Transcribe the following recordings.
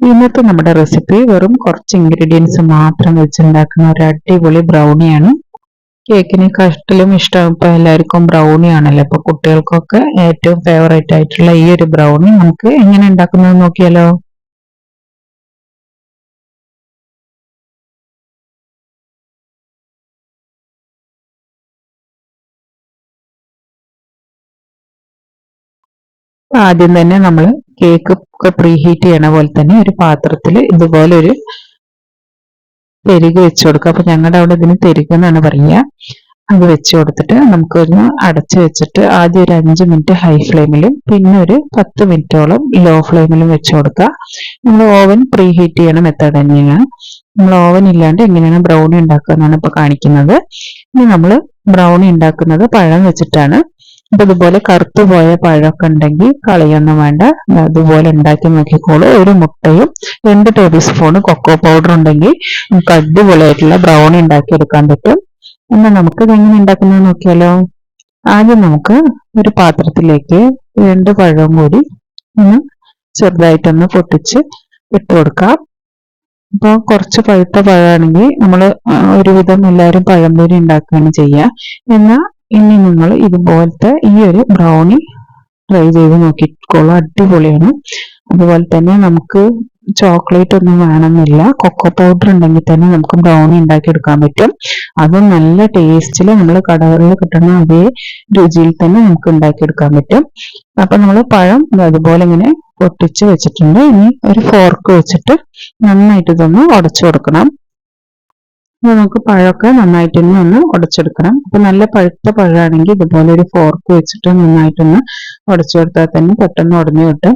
ഇന്നത്തെ നമ്മുടെ റെസിപ്പി വെറും കുറച്ച് ഇൻഗ്രീഡിയൻസ് മാത്രം വെച്ചുണ്ടാക്കുന്ന ഒരു അടിപൊളി ബ്രൗണിയാണ് കഷ്ടിലും ഇഷ്ടം ഇപ്പൊ എല്ലാവർക്കും ബ്രൗണി ആണല്ലോ. അപ്പോൾ കുട്ടികൾക്കൊക്കെ ഏറ്റവും ഫേവറേറ്റ് ആയിട്ടുള്ള ഈ ഒരു ബ്രൗണി നമുക്ക് എങ്ങനെ ഉണ്ടാക്കുന്നത് നോക്കിയാലോ? ആദ്യം തന്നെ നമ്മൾ കേക്ക് ഒക്കെ പ്രീഹീറ്റ് ചെയ്യണ പോലെ തന്നെ ഒരു പാത്രത്തിൽ ഇതുപോലെ ഒരു പെരുക് വെച്ച് കൊടുക്കുക. അപ്പൊ ഞങ്ങളുടെ അവിടെ ഇതിന് പെരുക് എന്നാണ് പറയുക. അത് വെച്ച് കൊടുത്തിട്ട് നമുക്കൊന്ന് അടച്ചു വെച്ചിട്ട് ആദ്യം ഒരു അഞ്ച് മിനിറ്റ് ഹൈ ഫ്ലെയിമിലും പിന്നെ ഒരു പത്ത് മിനിറ്റോളം ലോ ഫ്ലെയിമിലും വെച്ച് കൊടുക്കുക. നമ്മൾ ഓവൻ പ്രീ ഹീറ്റ് ചെയ്യണ മെത്തേഡ് തന്നെയാണ്. നമ്മൾ ഓവൻ ഇല്ലാണ്ട് എങ്ങനെയാണ് ബ്രൗണി ഉണ്ടാക്കുക എന്നാണ് ഇപ്പൊ കാണിക്കുന്നത്. ഇനി നമ്മൾ ബ്രൗണി ഉണ്ടാക്കുന്നത് പഴം വെച്ചിട്ടാണ്. അപ്പൊ ഇതുപോലെ കറുത്തു പോയ പഴമൊക്കെ ഉണ്ടെങ്കിൽ കളയൊന്നും വേണ്ട. അതുപോലെ ഉണ്ടാക്കി നോക്കിക്കോളൂ. ഒരു മുട്ടയും രണ്ട് ടേബിൾ സ്പൂൺ കൊക്കോ പൗഡർ ഉണ്ടെങ്കിൽ നമുക്ക് അടിപൊളിയായിട്ടുള്ള ബ്രൗണി എടുക്കാൻ പറ്റും. എന്നാൽ നമുക്ക് ഇതെങ്ങനെ ഉണ്ടാക്കുന്നത് നോക്കിയാലോ? ആദ്യം നമുക്ക് ഒരു പാത്രത്തിലേക്ക് രണ്ട് പഴവും കൂടി ഒന്ന് ചെറുതായിട്ടൊന്ന് പൊട്ടിച്ച് ഇട്ട് കൊടുക്കാം. അപ്പോൾ കുറച്ച് പഴുത്ത പഴമാണെങ്കിൽ നമ്മൾ ഒരുവിധം എല്ലാവരും പഴംപൊരി ഉണ്ടാക്കുകയാണ് ചെയ്യുക. എന്നാൽ ഇനി നിങ്ങൾ ഇതുപോലത്തെ ഈ ഒരു ബ്രൗണി ട്രൈ ചെയ്ത് നോക്കിക്കോളൂ. അടിപൊളിയാണ്. അതുപോലെ തന്നെ നമുക്ക് ചോക്ലേറ്റ് ഒന്നും വേണമെന്നില്ല. കൊക്കോ പൗഡർ ഉണ്ടെങ്കിൽ തന്നെ നമുക്ക് ബ്രൗണി ഉണ്ടാക്കി എടുക്കാൻ പറ്റും. അതും നല്ല ടേസ്റ്റിൽ നമ്മൾ കടകളിൽ കിട്ടുന്ന അതേ രുചിയിൽ തന്നെ നമുക്ക് ഉണ്ടാക്കിയെടുക്കാൻ പറ്റും. അപ്പൊ നമ്മൾ പഴം അതുപോലെ ഇങ്ങനെ പൊട്ടിച്ച് വെച്ചിട്ടുണ്ട്. ഇനി ഒരു ഫോർക്ക് വെച്ചിട്ട് നന്നായിട്ട് ഇതൊന്ന് ഉടച്ചു കൊടുക്കണം. നമുക്ക് പഴമൊക്കെ നന്നായിട്ടൊന്ന് ഒന്ന് ഉടച്ചെടുക്കണം. അപ്പൊ നല്ല പഴുത്ത പഴമാണെങ്കിൽ ഇതുപോലെ ഒരു ഫോർക്ക് വെച്ചിട്ട് നന്നായിട്ടൊന്ന് ഉടച്ചു കൊടുത്താൽ തന്നെ പെട്ടെന്ന് ഉടഞ്ഞു കിട്ടും.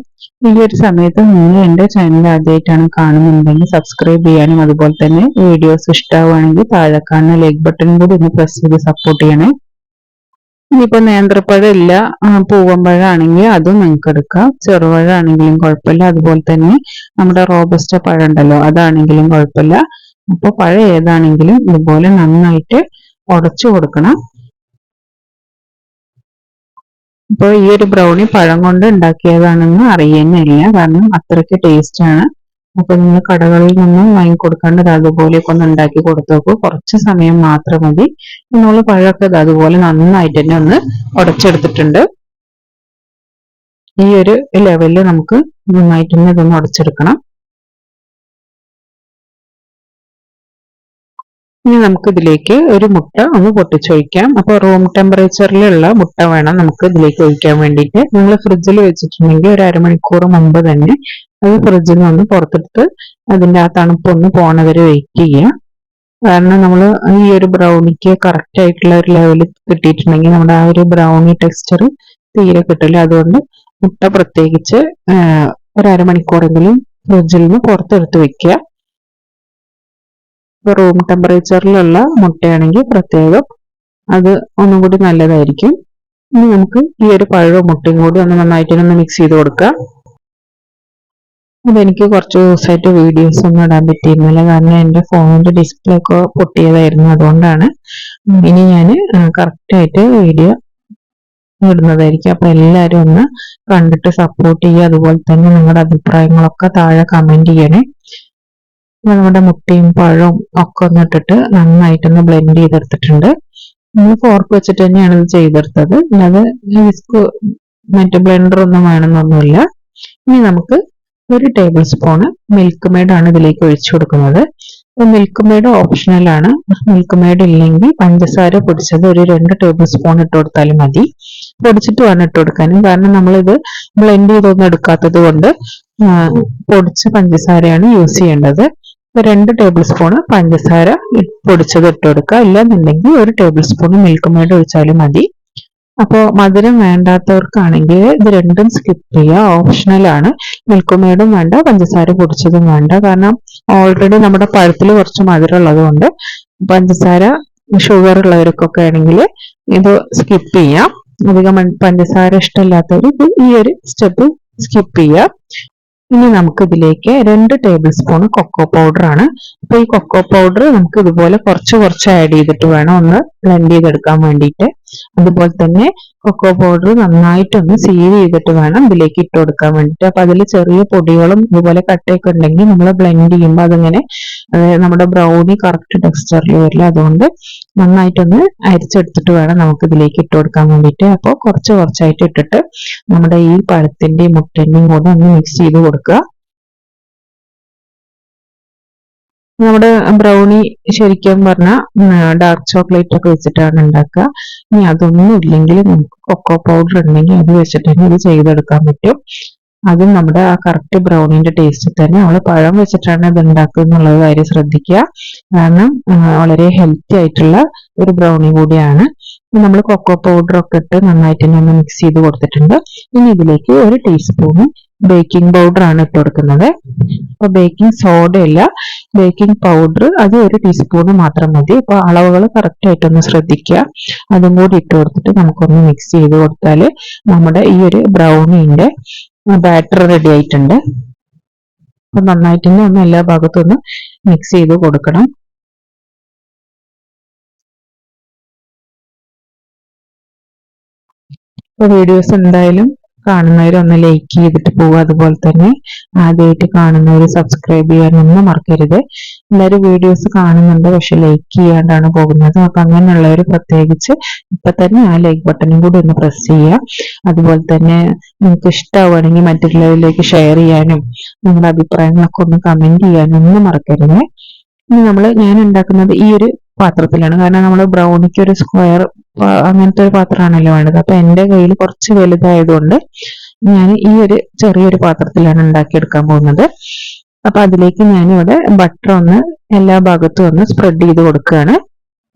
ഈ ഒരു സമയത്ത് നിങ്ങൾ എന്റെ ചാനൽ ആദ്യമായിട്ടാണ് കാണുന്നുണ്ടെങ്കിൽ സബ്സ്ക്രൈബ് ചെയ്യാനും അതുപോലെ തന്നെ വീഡിയോസ് ഇഷ്ടമാവുകയാണെങ്കിൽ താഴെ കാണുന്ന ലൈക്ക് ബട്ടൺ കൂടി ഒന്ന് പ്രസ് ചെയ്ത് സപ്പോർട്ട് ചെയ്യണേ. ഇനിയിപ്പോ നേന്ത്രപ്പഴം ഇല്ല പൂവമ്പഴമാണെങ്കിൽ അതും നിങ്ങൾക്ക് എടുക്കാം. ചെറുപഴമാണെങ്കിലും കുഴപ്പമില്ല. അതുപോലെ തന്നെ നമ്മുടെ റോബസ്റ്റ പഴം ഉണ്ടല്ലോ അതാണെങ്കിലും കുഴപ്പമില്ല. അപ്പൊ പഴം ഏതാണെങ്കിലും ഇതുപോലെ നന്നായിട്ട് ഉടച്ചു കൊടുക്കണം. ഇപ്പൊ ഈ ഒരു ബ്രൗണി പഴം കൊണ്ട് ഉണ്ടാക്കിയതാണെന്ന് അറിയുന്നില്ല. കാരണം അത്രയ്ക്ക് ടേസ്റ്റ് ആണ്. അപ്പൊ നിങ്ങൾ കടകളിൽ നിന്നും വാങ്ങിക്കൊടുക്കാണ്ട് അതുപോലെയൊക്കെ ഒന്ന് ഉണ്ടാക്കി കൊടുത്തു നോക്കൂ. കുറച്ച് സമയം മാത്രം മതി. നമ്മൾ പഴമൊക്കെ അതുപോലെ നന്നായിട്ട് തന്നെ ഒന്ന് ഉടച്ചെടുത്തിട്ടുണ്ട്. ഈ ഒരു ലെവലിൽ നമുക്ക് നന്നായിട്ട് തന്നെ ഇതൊന്ന് ഉടച്ചെടുക്കണം. ഇനി നമുക്ക് ഇതിലേക്ക് ഒരു മുട്ട ഒന്ന് പൊട്ടിച്ചൊഴിക്കാം. അപ്പോൾ റൂം ടെമ്പറേച്ചറിലുള്ള മുട്ട വേണം നമുക്ക് ഇതിലേക്ക് ഒഴിക്കാൻ വേണ്ടിയിട്ട്. നിങ്ങൾ ഫ്രിഡ്ജിൽ വെച്ചിട്ടുണ്ടെങ്കിൽ ഒരു അരമണിക്കൂർ മുമ്പ് തന്നെ അത് ഫ്രിഡ്ജിൽ നിന്ന് പുറത്തെടുത്ത് അതിന്റെ ആ തണുപ്പൊന്ന് പോണവരെ വെയിറ്റ് ചെയ്യുക കാരണം നമ്മൾ ഈ ഒരു ബ്രൗണിക്ക് കറക്റ്റ് ആയിട്ടുള്ള ഒരു ലെവലിൽ കിട്ടിയിട്ടുണ്ടെങ്കിൽ നമ്മുടെ ആ ഒരു ബ്രൗണി ടെക്സ്ചർ തീരെ കിട്ടില്ല അതുകൊണ്ട് മുട്ട പ്രത്യേകിച്ച് ഒരു അരമണിക്കൂറെങ്കിലും ഫ്രിഡ്ജിൽ നിന്ന് പുറത്തെടുത്ത് വെക്കുക റൂം ടെമ്പറേച്ചറിലുള്ള മുട്ടയാണെങ്കിൽ പ്രത്യേകം അത് ഒന്നും കൂടി നല്ലതായിരിക്കും. ഇനി നമുക്ക് ഈ ഒരു പഴവും മുട്ടയും കൂടി ഒന്ന് നന്നായിട്ട് ഒന്ന് മിക്സ് ചെയ്ത് കൊടുക്കാം അതെനിക്ക് കുറച്ച് ദിവസമായിട്ട് വീഡിയോസ് ഒന്നും ഇടാൻ പറ്റിയിരുന്നില്ല. കാരണം എന്റെ ഫോണിന്റെ ഡിസ്പ്ലേ ഒക്കെ പൊട്ടിയതായിരുന്നു അതുകൊണ്ടാണ്. ഇനി ഞാൻ കറക്റ്റായിട്ട് വീഡിയോ ഇടുന്നതായിരിക്കും. അപ്പൊ എല്ലാവരും ഒന്ന് കണ്ടിട്ട് സപ്പോർട്ട് ചെയ്യുക. അതുപോലെ തന്നെ നിങ്ങളുടെ അഭിപ്രായങ്ങളൊക്കെ താഴെ കമന്റ് ചെയ്യണേ. നമ്മുടെ മുട്ടയും പഴവും ഒക്കെ ഒന്ന് ഇട്ടിട്ട് നന്നായിട്ടൊന്ന് ബ്ലെൻഡ് ചെയ്തെടുത്തിട്ടുണ്ട്. നമ്മൾ ഫോർക്ക് വെച്ചിട്ട് തന്നെയാണ് ഇത് ചെയ്തെടുത്തത്. അല്ലാതെ വിസ്ക് മറ്റു ബ്ലെൻഡർ ഒന്നും വേണമെന്നൊന്നുമില്ല. ഇനി നമുക്ക് ഒരു ടേബിൾ സ്പൂണ് മിൽക്ക് മെയ്ഡ് ആണ് ഇതിലേക്ക് ഒഴിച്ചു കൊടുക്കുന്നത്. മിൽക്ക് മെയ്ഡ് ഓപ്ഷണൽ ആണ്. മിൽക്ക് മെയ്ഡ് ഇല്ലെങ്കിൽ പഞ്ചസാര പൊടിച്ചത് ഒരു രണ്ട് ടേബിൾ സ്പൂൺ ഇട്ട് കൊടുത്താലും മതി. പൊടിച്ചിട്ട് വേണം ഇട്ട് കൊടുക്കാനും കാരണം നമ്മളിത് ബ്ലെൻഡ് ചെയ്തൊന്നും എടുക്കാത്തത് കൊണ്ട് പൊടിച്ച പഞ്ചസാരയാണ് യൂസ് ചെയ്യേണ്ടത്. രണ്ട് ടേബിൾ സ്പൂൺ പഞ്ചസാര പൊടിച്ചത് ഇട്ട് കൊടുക്കുക. ഇല്ലെന്നുണ്ടെങ്കിൽ ഒരു ടേബിൾ സ്പൂൺ മിൽക്ക് മേഡ് ഒഴിച്ചാലും മതി. അപ്പോൾ മധുരം വേണ്ടാത്തവർക്കാണെങ്കിൽ ഇത് രണ്ടും സ്കിപ്പ് ചെയ്യുക. ഓപ്ഷണൽ ആണ്. മിൽക്ക് മേഡും വേണ്ട പഞ്ചസാര പൊടിച്ചതും വേണ്ട. കാരണം ഓൾറെഡി നമ്മുടെ പഴത്തിൽ കുറച്ച് മധുരം ഉള്ളതുകൊണ്ട് പഞ്ചസാര ഷുഗർ ഉള്ളവർക്കൊക്കെ ആണെങ്കിൽ ഇത് സ്കിപ്പ് ചെയ്യാം. അധികം പഞ്ചസാര ഇഷ്ടമില്ലാത്തവർ ഈ ഒരു സ്റ്റെപ്പ് സ്കിപ്പ് ചെയ്യുക. ഇനി നമുക്ക് ഇതിലേക്ക് രണ്ട് ടേബിൾ സ്പൂൺ കൊക്കോ പൗഡർ ആണ്. അപ്പൊ ഈ കൊക്കോ പൗഡർ നമുക്ക് ഇതുപോലെ കുറച്ച് കുറച്ച് ആഡ് ചെയ്തിട്ട് വേണം ഒന്ന് ബ്ലെൻഡ് ചെയ്തെടുക്കാൻ വേണ്ടിയിട്ട്. അതുപോലെ തന്നെ കൊക്കോ പൗഡർ നന്നായിട്ടൊന്ന് സീവ് ചെയ്തിട്ട് വേണം ഇതിലേക്ക് ഇട്ട് കൊടുക്കാൻ വേണ്ടിയിട്ട് അപ്പൊ അതിൽ ചെറിയ പൊടികളും ഇതുപോലെ കട്ടയൊക്കെ ഉണ്ടെങ്കിൽ നമ്മൾ ബ്ലെൻഡ് ചെയ്യുമ്പോൾ അതിങ്ങനെ നമ്മുടെ ബ്രൗണി കറക്റ്റ് ടെക്സ്ചറിൽ വരില്ല. അതുകൊണ്ട് നന്നായിട്ടൊന്ന് അരിച്ചെടുത്തിട്ട് വേണം നമുക്ക് ഇതിലേക്ക് ഇട്ട് കൊടുക്കാൻ വേണ്ടിയിട്ട് അപ്പോൾ കുറച്ച് കുറച്ചായിട്ട് ഇട്ടിട്ട് നമ്മുടെ ഈ പഴത്തിന്റെയും മുട്ടന്റെയും കൂടെ ഒന്ന് മിക്സ് ചെയ്ത് കൊടുക്കുക. നമ്മുടെ ബ്രൗണി ശരിക്കും പറഞ്ഞാൽ ഡാർക്ക് ചോക്ലേറ്റ് ഒക്കെ വെച്ചിട്ടാണ് ഉണ്ടാക്കുക. ഇനി അതൊന്നും ഇല്ലെങ്കിൽ നമുക്ക് കൊക്കോ പൗഡർ ഉണ്ടെങ്കിൽ അത് വെച്ചിട്ട് തന്നെ ഇത് ചെയ്തെടുക്കാൻ പറ്റും. അതും നമ്മുടെ ആ കറക്റ്റ് ബ്രൗണിന്റെ ടേസ്റ്റ് തന്നെ. നമ്മൾ പഴം വെച്ചിട്ടാണ് ഇത് ഉണ്ടാക്കുക എന്നുള്ളത് കാര്യം ശ്രദ്ധിക്കുക. കാരണം വളരെ ഹെൽത്തി ആയിട്ടുള്ള ഒരു ബ്രൗണി കൂടിയാണ്. നമ്മൾ കൊക്കോ പൗഡർ ഒക്കെ ഇട്ട് നന്നായിട്ട് തന്നെ ഒന്ന് മിക്സ് ചെയ്ത് കൊടുത്തിട്ടുണ്ട്. ഇനി ഇതിലേക്ക് ഒരു ടീസ്പൂൺ ബേക്കിംഗ് പൗഡർ ആണ് ഇട്ട് കൊടുക്കുന്നത്. അപ്പൊ ബേക്കിംഗ് സോഡ അല്ല ബേക്കിംഗ് പൗഡർ അത് ഒരു ടീസ്പൂൺ മാത്രം മതി. അപ്പൊ അളവുകൾ കറക്റ്റ് ആയിട്ടൊന്ന് ശ്രദ്ധിക്കുക അതും കൂടി ഇട്ട് കൊടുത്തിട്ട് നമുക്കൊന്ന് മിക്സ് ചെയ്ത് കൊടുത്താൽ നമ്മുടെ ഈ ഒരു ബ്രൗണിന്റെ ബാറ്റർ റെഡി ആയിട്ടുണ്ട്. അപ്പൊ നന്നായിട്ട് തന്നെ ഒന്ന് എല്ലാ ഭാഗത്തും ഒന്ന് മിക്സ് ചെയ്ത് കൊടുക്കണം. അപ്പൊ വീഡിയോസ് എന്തായാലും കാണുന്നവർ ഒന്ന് ലൈക്ക് ചെയ്തിട്ട് പോവുക. അതുപോലെ തന്നെ ആദ്യമായിട്ട് കാണുന്നവർ സബ്സ്ക്രൈബ് ചെയ്യാനൊന്നും മറക്കരുത്. എല്ലാവരും വീഡിയോസ് കാണുന്നുണ്ട്. പക്ഷെ ലൈക്ക് ചെയ്യാണ്ടാണ് പോകുന്നത്. അപ്പൊ അങ്ങനെയുള്ളവർ പ്രത്യേകിച്ച് ഇപ്പൊ തന്നെ ആ ലൈക്ക് ബട്ടണും കൂടി ഒന്ന് പ്രസ് ചെയ്യുക. അതുപോലെ തന്നെ നിങ്ങൾക്ക് ഇഷ്ടമാവുകയാണെങ്കിൽ മറ്റുള്ളവരിലേക്ക് ഷെയർ ചെയ്യാനും നിങ്ങളുടെ അഭിപ്രായങ്ങളൊക്കെ ഒന്ന് കമന്റ് ചെയ്യാനും ഒന്നും മറക്കരുത്. ഇനി നമ്മൾ ഞാൻ ഉണ്ടാക്കുന്നത് ഈ ഒരു പാത്രത്തിലാണ്. കാരണം നമ്മൾ ബ്രൗണിക്ക് ഒരു സ്ക്വയർ അങ്ങനത്തെ ഒരു പാത്രമാണല്ലോ വേണ്ടത്. അപ്പൊ എന്റെ കയ്യിൽ കുറച്ച് വലുതായതുകൊണ്ട് ഞാൻ ഈ ഒരു ചെറിയൊരു പാത്രത്തിലാണ് ഉണ്ടാക്കിയെടുക്കാൻ പോകുന്നത്. അപ്പൊ അതിലേക്ക് ഞാൻ ഇവിടെ ബട്ടർ ഒന്ന് എല്ലാ ഭാഗത്തും ഒന്ന് സ്പ്രെഡ് ചെയ്ത് കൊടുക്കുകയാണ്.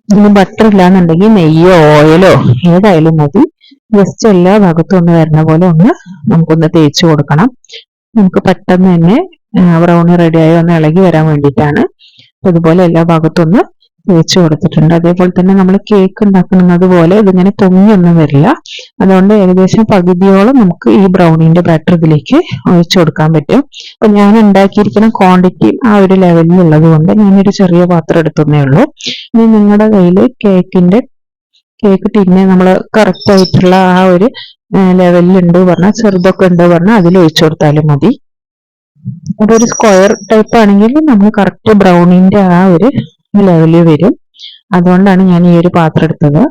ഇനി ബട്ടർ ഇല്ലാന്നുണ്ടെങ്കിൽ നെയ്യോ ഓയിലോ ഏതായാലും മതി. ജസ്റ്റ് എല്ലാ ഭാഗത്തും ഒന്ന് വരുന്ന പോലെ ഒന്ന് നമുക്കൊന്ന് തേച്ച് കൊടുക്കണം. നമുക്ക് പെട്ടെന്ന് തന്നെ ബ്രൗണി റെഡിയായി ഒന്ന് ഇളകി വരാൻ വേണ്ടിയിട്ടാണ്. അതുപോലെ എല്ലാ ഭാഗത്തും ഒന്ന് തേച്ച് കൊടുത്തിട്ടുണ്ട്. അതേപോലെ തന്നെ നമ്മൾ കേക്ക് ഉണ്ടാക്കുന്നത് പോലെ ഇതിങ്ങനെ പൊങ്ങിയൊന്നും വരില്ല. അതുകൊണ്ട് ഏകദേശം പകുതിയോളം നമുക്ക് ഈ ബ്രൗണിന്റെ ബാറ്റർ ഇതിലേക്ക് ഒഴിച്ചു കൊടുക്കാൻ പറ്റും. അപ്പൊ ഞാൻ ഉണ്ടാക്കിയിരിക്കുന്ന ക്വാണ്ടിറ്റി ആ ഒരു ലെവലിൽ ഉള്ളത് കൊണ്ട് ഞാനൊരു ചെറിയ പാത്രം എടുത്തേ ഉള്ളൂ. ഇനി നിങ്ങളുടെ കയ്യിൽ കേക്കിന്റെ കേക്ക് ടിന്നെ നമ്മൾ കറക്റ്റ് ആയിട്ടുള്ള ആ ഒരു ലെവലിൽ ഉണ്ട് പറഞ്ഞാൽ ചെറുതൊക്കെ ഉണ്ട് പറഞ്ഞാൽ അതിൽ ഒഴിച്ചു കൊടുത്താലും മതി. ഒരു സ്ക്വയർ ടൈപ്പ് ആണെങ്കിൽ നമ്മൾ കറക്റ്റ് ബ്രൗണിന്റെ ആ ഒരു ലെവലിൽ വരും. അതുകൊണ്ടാണ് ഞാൻ ഈ ഒരു പാത്രം എടുത്തത്.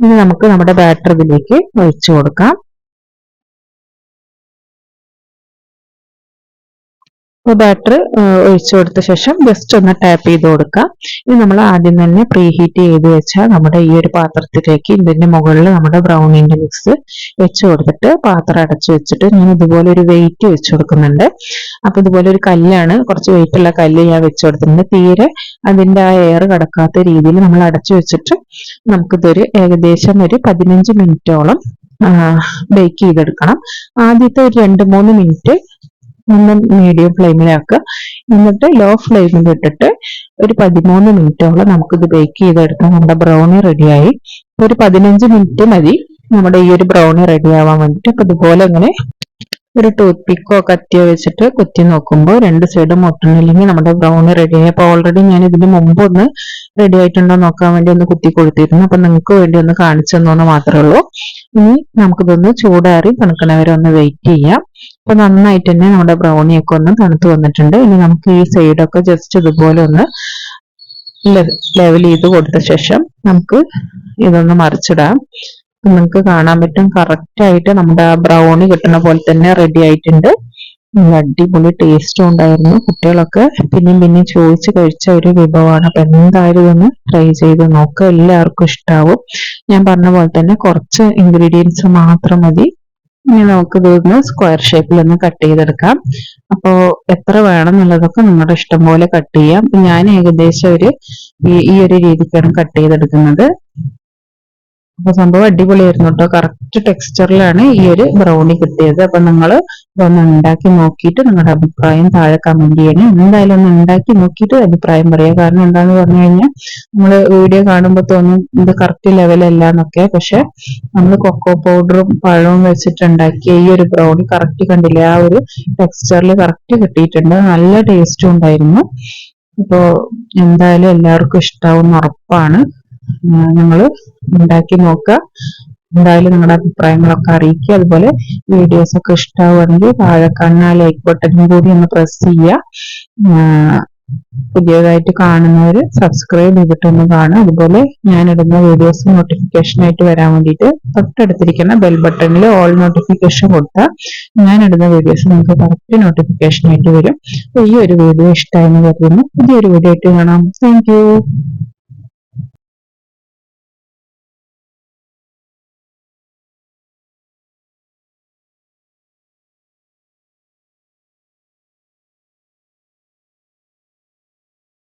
ഇനി നമുക്ക് നമ്മുടെ ബാറ്റർ ഇതിലേക്ക് ഒഴിച്ചു കൊടുക്കാം. ബാറ്റർ ഒഴിച്ചു കൊടുത്ത ശേഷം ജസ്റ്റ് ഒന്ന് ടാപ്പ് ചെയ്ത് കൊടുക്കുക. ഇനി നമ്മൾ ആദ്യം തന്നെ പ്രീ ഹീറ്റ് ചെയ്ത് വെച്ചാൽ നമ്മുടെ ഈ ഒരു പാത്രത്തിലേക്ക് ഇതിന്റെ മുകളിൽ നമ്മുടെ ബ്രൗണിന്റെ മിക്സ് വെച്ച് കൊടുത്തിട്ട് പാത്രം അടച്ചു വെച്ചിട്ട് ഞാൻ ഇതുപോലെ ഒരു വെയിറ്റ് വെച്ച് കൊടുക്കുന്നുണ്ട്. അപ്പൊ ഇതുപോലെ ഒരു കല്ലാണ് കുറച്ച് വെയിറ്റ് ഉള്ള കല്ല് ഞാൻ വെച്ച് കൊടുത്തിട്ടുണ്ട്. തീരെ അതിന്റെ ആ എയർ കടക്കാത്ത രീതിയിൽ നമ്മൾ അടച്ചു വെച്ചിട്ട് നമുക്കിതൊരു ഏകദേശം ഒരു പതിനഞ്ച് മിനിറ്റോളം ബേക്ക് ചെയ്തെടുക്കണം. ആദ്യത്തെ ഒരു രണ്ട് മൂന്ന് മിനിറ്റ് ഒന്ന് മീഡിയം ഫ്ലെയിമിലാക്കുക എന്നിട്ട് ലോ ഫ്ലെയിമിൽ ഇട്ടിട്ട് ഒരു പതിമൂന്ന് മിനിറ്റോളം നമുക്കിത് ബേക്ക് ചെയ്തെടുത്ത് നമ്മുടെ ബ്രൗണി റെഡിയായി ഒരു പതിനഞ്ച് മിനിറ്റ് മതി നമ്മുടെ ഈ ഒരു ബ്രൗണി റെഡി ആവാൻ വേണ്ടിട്ട്. അപ്പൊ ഇതുപോലെ ഇങ്ങനെ ഒരു ടൂത്ത് പിക്കോ കത്തിയോ വെച്ചിട്ട് കുത്തി നോക്കുമ്പോൾ രണ്ട് സൈഡും ഒട്ടണില്ലെങ്കിൽ നമ്മുടെ ബ്രൗണി റെഡി ആയി. അപ്പൊ ഓൾറെഡി ഞാൻ ഇതിന് മുമ്പ് ഒന്ന് റെഡി ആയിട്ടുണ്ടോ നോക്കാൻ വേണ്ടി ഒന്ന് കുത്തി കൊടുത്തിരുന്നു. അപ്പൊ നിങ്ങൾക്ക് വേണ്ടി ഒന്ന് കാണിച്ചു തന്നോന്ന് മാത്രമേ ഉള്ളൂ. ഇനി നമുക്കിതൊന്ന് ചൂടാറി തണുക്കണവരെ ഒന്ന് വെയിറ്റ് ചെയ്യാം. അപ്പൊ നന്നായിട്ട് തന്നെ നമ്മുടെ ബ്രൗണിയൊക്കെ ഒന്ന് തണുത്ത് വന്നിട്ടുണ്ട്. ഇനി നമുക്ക് ഈ സൈഡൊക്കെ ജസ്റ്റ് ഇതുപോലെ ഒന്ന് ലെവൽ ചെയ്ത് കൊടുത്ത ശേഷം നമുക്ക് ഇതൊന്ന് മറിച്ചിടാം. നിങ്ങൾക്ക് കാണാൻ പറ്റും കറക്റ്റ് ആയിട്ട് നമ്മുടെ ആ ബ്രൗണി കിട്ടുന്ന പോലെ തന്നെ റെഡി ആയിട്ടുണ്ട്. അടിപൊളി ടേസ്റ്റും ഉണ്ടായിരുന്നു കുട്ടികളൊക്കെ. പിന്നെയും പിന്നെയും ചോദിച്ച് കഴിച്ച ഒരു വിഭവമാണ്. അപ്പൊ എന്തായാലും ഇതൊന്ന് ട്രൈ ചെയ്ത് നോക്കുക എല്ലാവർക്കും ഇഷ്ടാവും. ഞാൻ പറഞ്ഞ പോലെ തന്നെ കുറച്ച് ഇൻഗ്രീഡിയൻസ് മാത്രം മതി. ഇനി നമുക്ക് ഇതൊന്ന് സ്ക്വയർ ഷേപ്പിൽ ഒന്ന് കട്ട് ചെയ്തെടുക്കാം. അപ്പോൾ എത്ര വേണം എന്നുള്ളതൊക്കെ നിങ്ങളുടെ ഇഷ്ടം പോലെ കട്ട് ചെയ്യാം. ഞാൻ ഏകദേശം ഒരു ഈ ഒരു രീതിക്കാണ് കട്ട് ചെയ്തെടുക്കുന്നത്. അപ്പൊ സംഭവം അടിപൊളിയായിരുന്നു കേട്ടോ. കറക്റ്റ് ടെക്സ്ചറിലാണ് ഈ ഒരു ബ്രൗണി കിട്ടിയത്. അപ്പൊ നിങ്ങൾ ഇതൊന്ന് ഉണ്ടാക്കി നോക്കിയിട്ട് നിങ്ങളുടെ അഭിപ്രായം താഴെ കമന്റ് ചെയ്യണം. എന്തായാലും ഒന്ന് ഉണ്ടാക്കി നോക്കിയിട്ട് അഭിപ്രായം പറയാം. കാരണം എന്താന്ന് പറഞ്ഞു കഴിഞ്ഞാൽ നമ്മൾ വീഡിയോ കാണുമ്പോൾ തോന്നും ഇത് കറക്റ്റ് ലെവലല്ല എന്നൊക്കെ. പക്ഷെ നമ്മൾ കൊക്കോ പൗഡറും പഴവും വെച്ചിട്ട് ഉണ്ടാക്കിയ ഈ ഒരു ബ്രൗണി കറക്റ്റ് കണ്ടില്ലേ? ആ ഒരു ടെക്സ്ചറിൽ കറക്റ്റ് കിട്ടിയിട്ടുണ്ട്. നല്ല ടേസ്റ്റും ഉണ്ടായിരുന്നു. അപ്പോ എന്തായാലും എല്ലാവർക്കും ഇഷ്ടാവും ഉറപ്പാണ്. നിങ്ങൾ ഉണ്ടാക്കി നോക്കുക. എന്തായാലും നിങ്ങളുടെ അഭിപ്രായങ്ങളൊക്കെ അറിയിക്കുക. അതുപോലെ വീഡിയോസ് ഒക്കെ ഇഷ്ടമാവുകയാണെങ്കിൽ താഴെ കണ്ണ ലൈക്ക് ബട്ടനും കൂടി ഒന്ന് പ്രസ് ചെയ്യുക. പുതിയതായിട്ട് കാണുന്നവർ സബ്സ്ക്രൈബ് ചെയ്തിട്ടൊന്ന് കാണുക. അതുപോലെ ഞാൻ ഇടുന്ന വീഡിയോസ് നോട്ടിഫിക്കേഷൻ ആയിട്ട് വരാൻ വേണ്ടിയിട്ട് തൊട്ടടുത്തിരിക്കുന്ന ബെൽ ബട്ടണിൽ ഓൾ നോട്ടിഫിക്കേഷൻ കൊടുത്താൽ ഞാൻ ഇടുന്ന വീഡിയോസ് നിങ്ങൾക്ക് കറക്റ്റ് നോട്ടിഫിക്കേഷൻ ആയിട്ട് വരും. ഈ ഒരു വീഡിയോ ഇഷ്ടമായെന്ന് കരുതുന്നു. പുതിയൊരു വീഡിയോ ആയിട്ട് കാണാം. താങ്ക്